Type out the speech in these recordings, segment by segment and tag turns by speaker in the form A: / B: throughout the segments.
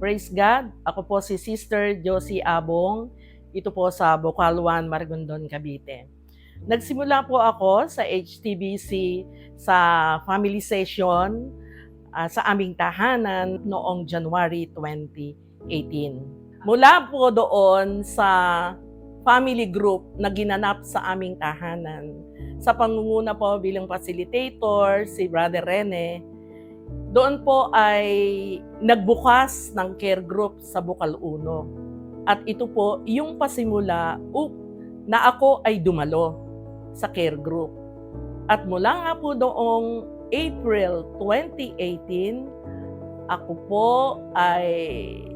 A: Praise God. Ako po si Sister Josie Abong. Ito po sa Bocalwan, Margondon, Cavite. Nagsimula po ako sa HTBC sa family session ah, sa aming tahanan noong January 2018. Mula po doon sa family group na ginanap sa aming tahanan, sa pangunguna po bilang facilitator, si Brother Rene, doon po ay nagbukas ng care group sa Bukal Uno. At ito po yung pasimula up, na ako ay dumalo sa care group. At mula nga po noong April 2018, ako po ay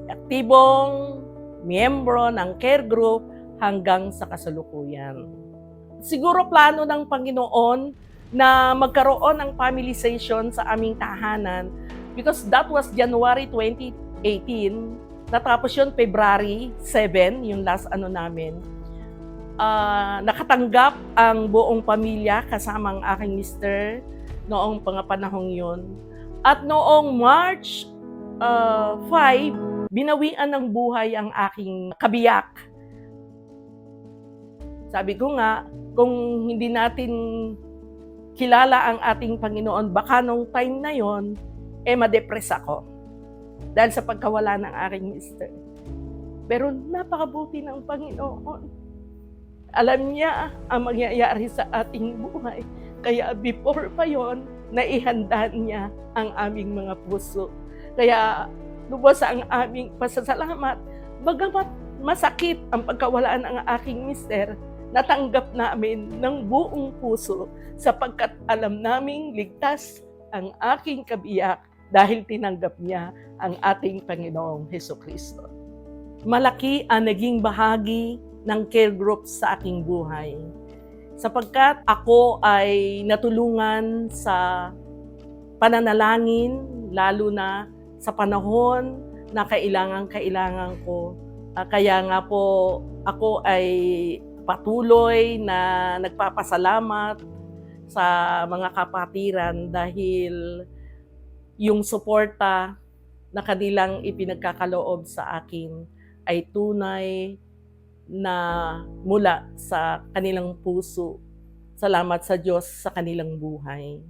A: aktibong miyembro ng care group hanggang sa kasalukuyan. Siguro plano ng Panginoon na magkaroon ng family session sa aming tahanan because that was January 2018. Natapos yun February 7, yung last ano namin. Ah, nakatanggap ang buong pamilya kasama ang aking mister noong pangapanahong yun. At noong March ah, 5, binawian ng buhay ang aking kabiyak. Sabi ko nga, kung hindi natin kilala ang ating Panginoon, baka nung time na yon, eh madepress ako. Dahil sa pagkawala ng aking mister. Pero napakabuti ng Panginoon. Alam niya ang mangyayari sa ating buhay. Kaya before pa yon, naihanda niya ang aming mga puso. Kaya lubos ang aming pasasalamat. Bagamat masakit ang pagkawala ng aking mister, natanggap namin ng buong puso sapagkat alam naming ligtas ang aking kabiyak dahil tinanggap niya ang ating Panginoong Heso Kristo. Malaki ang naging bahagi ng care group sa aking buhay sapagkat ako ay natulungan sa pananalangin lalo na sa panahon na kailangan-kailangan ko. Ah, kaya nga po ako ay patuloy na nagpapasalamat sa mga kapatiran dahil yung suporta na kanilang ipinagkakaloob sa akin ay tunay na mula sa kanilang puso. Salamat sa Diyos sa kanilang buhay.